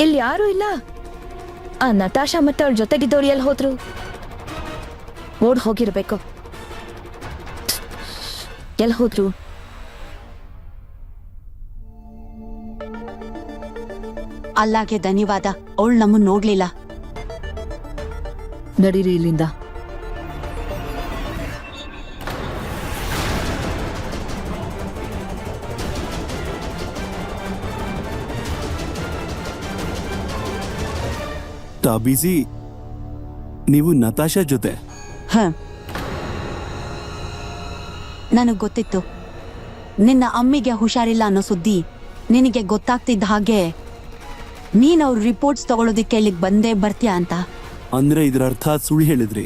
ಇಲ್ಲಿ ಯಾರು ಇಲ್ಲ. ಆ ನತಾಶಾ ಮತ್ತೆ ಅವಳ ಜೊತೆಗಿದ್ದವ್ರು ಎಲ್ಲಿ ಹೋದ್ರು? ಓಡ್ ಹೋಗಿರ್ಬೇಕು. ಎಲ್ಲಿ ಹೋದ್ರು? ಅಲ್ಲಾಗೆ ಧನ್ಯವಾದ. ಅವಳು ನಮ್ಮನ್ನು ನೋಡ್ಲಿಲ್ಲ. ನಡೀರಿ ಇಲ್ಲಿಂದ. ತಾಬೀಸಿ ನೀವು ನತಾಶಾ ಜೊತೆ. ಹ. ನನಗ್ ಗೊತ್ತಿತ್ತು. ನಿನ್ನ ಅಮ್ಮಿಗೆ ಹುಷಾರಿಲ್ಲ ಅನ್ನೋ ಸುದ್ದಿ ನಿನಗೆ ಗೊತ್ತಾಗ್ತಿದ್ದ ಹಾಗೆ ನೀನ್ ಅವ್ರ ರಿಪೋರ್ಟ್ಸ್ ತಗೊಳೋದಿಕ್ಕೆ ಇಲ್ಲಿಗೆ ಬಂದೇ ಬರ್ತೀಯ ಅಂತ? ಅಂದ್ರೆ ಇದರ ಅರ್ಥ ಸುಳ್ಳು ಹೇಳಿದ್ರಿ.